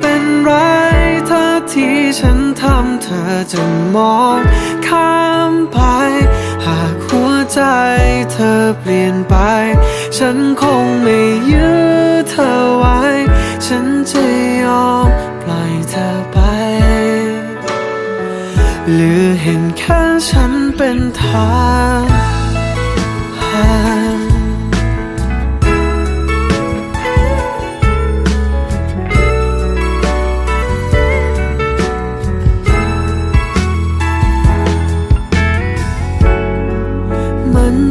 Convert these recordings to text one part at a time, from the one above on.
เป็นไรถ้าที่ฉันทำเธอจะมองข้ามไป หากหัวใจเธอเปลี่ยนไป ฉันคงไม่ยื้อเธอไว้ ฉันจะยอมปล่อยเธอไป หรือเห็นแค่ฉันเป็นทาง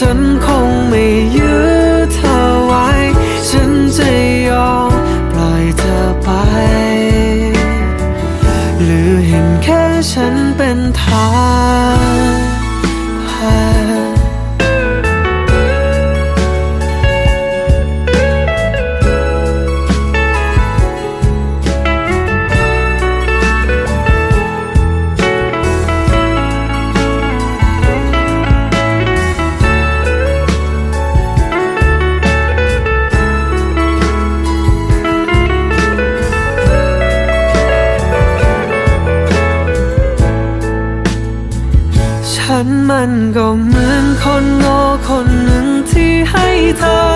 ฉันคงไม่ยื้อเธอไว้ ฉันจะยอมปล่อยเธอไป หรือเห็นแค่ฉันเป็นทาง มันก็เหมือนคนโง่คนหนึ่งที่ให้เธอหลอกเธอ